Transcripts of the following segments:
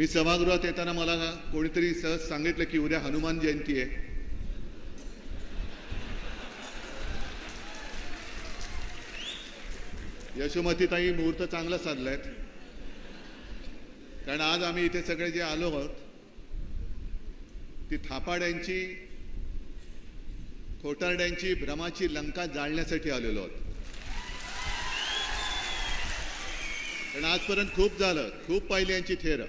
मी सभागृहात येताना मला कोणीतरी सहज सांगितलं की उद्या हनुमान जयंती आहे. यशोमतीताई मुहूर्त चांगला आहेत कारण आज आम्ही इथे सगळे जे आलो आहोत ती थापाड्यांची खोटारड्यांची भ्रमाची लंका जाळण्यासाठी आलेलो आहोत. कारण आजपर्यंत खूप झालं खूप पाहिली यांची थेर.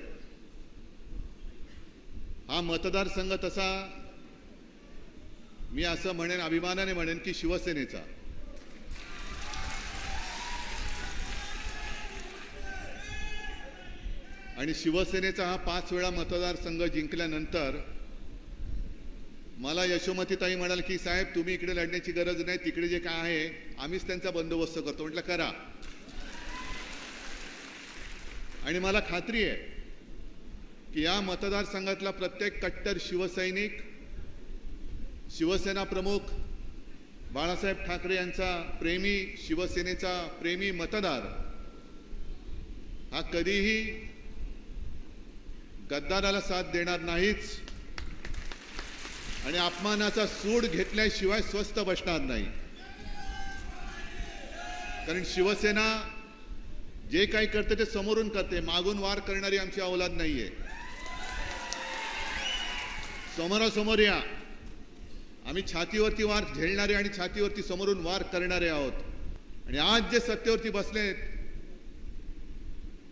हा मतदारसंघ तसा मी असं म्हणेन अभिमानाने म्हणेन की शिवसेनेचा. आणि शिवसेनेचा हा पाच वेळा मतदारसंघ जिंकल्यानंतर मला यशोमतीताई म्हणाल की साहेब तुम्ही इकडे लढण्याची गरज नाही तिकडे जे काय आहे आम्हीच त्यांचा बंदोबस्त करतो. म्हटलं करा. आणि मला खात्री आहे की या मतदारसंघातला प्रत्येक कट्टर शिवसैनिक शिवसेना प्रमुख बाळासाहेब ठाकरे यांचा प्रेमी शिवसेनेचा प्रेमी मतदार हा कधीही गद्दाराला साथ देणार नाहीच आणि अपमानाचा सूड घेतल्याशिवाय स्वस्त बसणार नाही. कारण शिवसेना जे काही करते ते समोरून करते मागून वार करणारी आमची अवलाद नाहीये. समोरासमोर या. आम्ही छातीवरती वार झेलणारे आणि छातीवरती समोरून वार करणारे आहोत. आणि आज जे सत्तेवरती बसलेत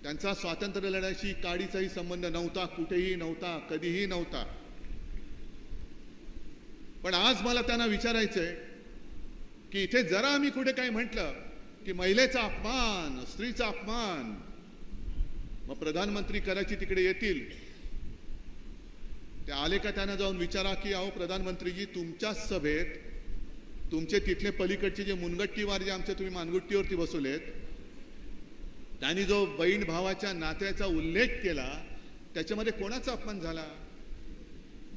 त्यांचा स्वातंत्र्य लढ्याशी काडीचाही संबंध नव्हता कुठेही नव्हता कधीही नव्हता. पण आज मला त्यांना विचारायचंय की इथे जरा आम्ही कुठे काही म्हटलं की महिलेचा अपमान स्त्रीचा अपमान मग प्रधानमंत्री करायची तिकडे येतील ते आले का त्यांना जाऊन विचारा की अहो प्रधानमंत्रीजी तुमच्याच सभेत तुमचे तिथले पलीकडचे जे मुनगट्टीवार जे आमचे तुम्ही मानगुट्टीवरती बसवलेत त्यांनी जो बहीण भावाच्या नात्याचा उल्लेख केला त्याच्यामध्ये कोणाचा अपमान झाला?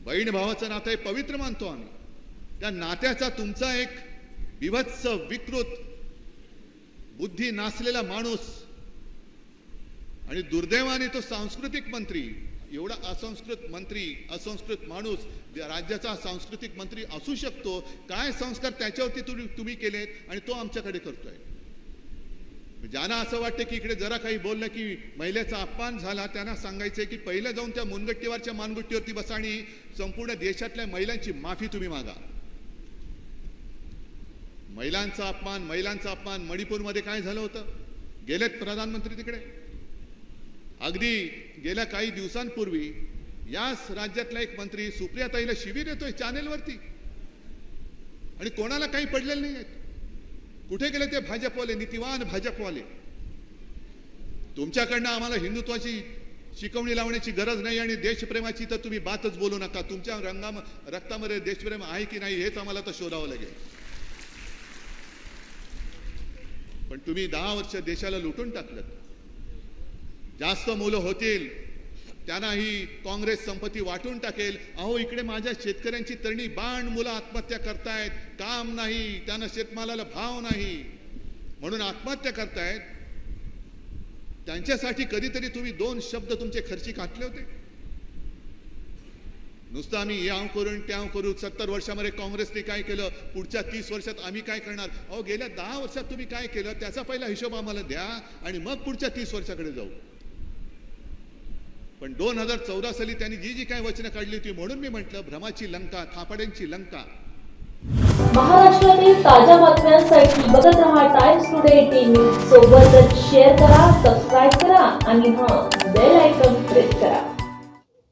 बहीण भावाचं नातं हे पवित्र मानतो आम्ही. त्या नात्याचा तुमचा एक विभत्स विकृत बुद्धी नासलेला माणूस आणि दुर्दैवाने तो सांस्कृतिक मंत्री एवढा असंस्कृत मंत्री असंस्कृत माणूस राज्याचा सांस्कृतिक मंत्री असू शकतो काय संस्कार त्याच्यावरती तुम्ही तुम्ही केलेत आणि तो आमच्याकडे करतोय. ज्यांना असं वाटतं की इकडे जरा काही बोललं की महिलेचा अपमान झाला त्यांना सांगायचंय की पहिलं जाऊन त्या मुनगट्टीवरच्या मानगुट्टीवरती बसा आणि संपूर्ण देशातल्या महिलांची माफी तुम्ही मागा. महिलांचा अपमान महिलांचा अपमान मणिपूरमध्ये काय झालं होतं? गेलेत प्रधानमंत्री तिकडे? अगदी गेल्या काही दिवसांपूर्वी याच राज्यातला एक मंत्री सुप्रियाताईला शिबिर येतोय चॅनेलवरती. आणि कोणाला काही पडलेलं नाही आहेत कुठे गेले ते भाजपवाले? नीतिवान भाजपवाले. तुमच्याकडनं आम्हाला हिंदुत्वाची शिकवणी लावण्याची गरज नाही आणि देशप्रेमाची तर तुम्ही बातच बोलू नका. तुमच्या रंगा रक्तामध्ये देशप्रेम आहे की नाही हेच आम्हाला तर शोधावं लागेल. पण तुम्ही दहा वर्ष देशाला लुटून टाकलं जास्त मुलं होतील. त्यांना ही काँग्रेस संपत्ती वाटून टाकेल. अहो इकडे माझ्या शेतकऱ्यांची तरणी बाण मुलं आत्महत्या करतायत. काम नाही त्यांना शेतमालाला भाव नाही. म्हणून आत्महत्या करतायत. त्यांच्यासाठी कधीतरी तुम्ही दोन शब्द तुमचे खर्ची घातले होते. नुसतं आम्ही याव करून त्याव करू सत्तर वर्षामध्ये काँग्रेसने काय केलं पुढच्या तीस वर्षात आम्ही काय करणार? अहो गेल्या दहा वर्षात तुम्ही काय केलं त्याचा पहिला हिशोब आम्हाला द्या आणि मग पुढच्या तीस वर्षाकडे जाऊ. पण दोन हजार चौदा साली त्यांनी जी जी काय वचनं काढली होती म्हणून मी म्हटलं भ्रमाची लंका थापाड्यांची लंका. महाराष्ट्रातील ताज्या बातम्यांसाठी बघत रहा टाइम्स टुडे टीव्ही सोबतच शेअर करा सबस्क्राईब करा आणि हां बेल आयकॉन प्रेस करा.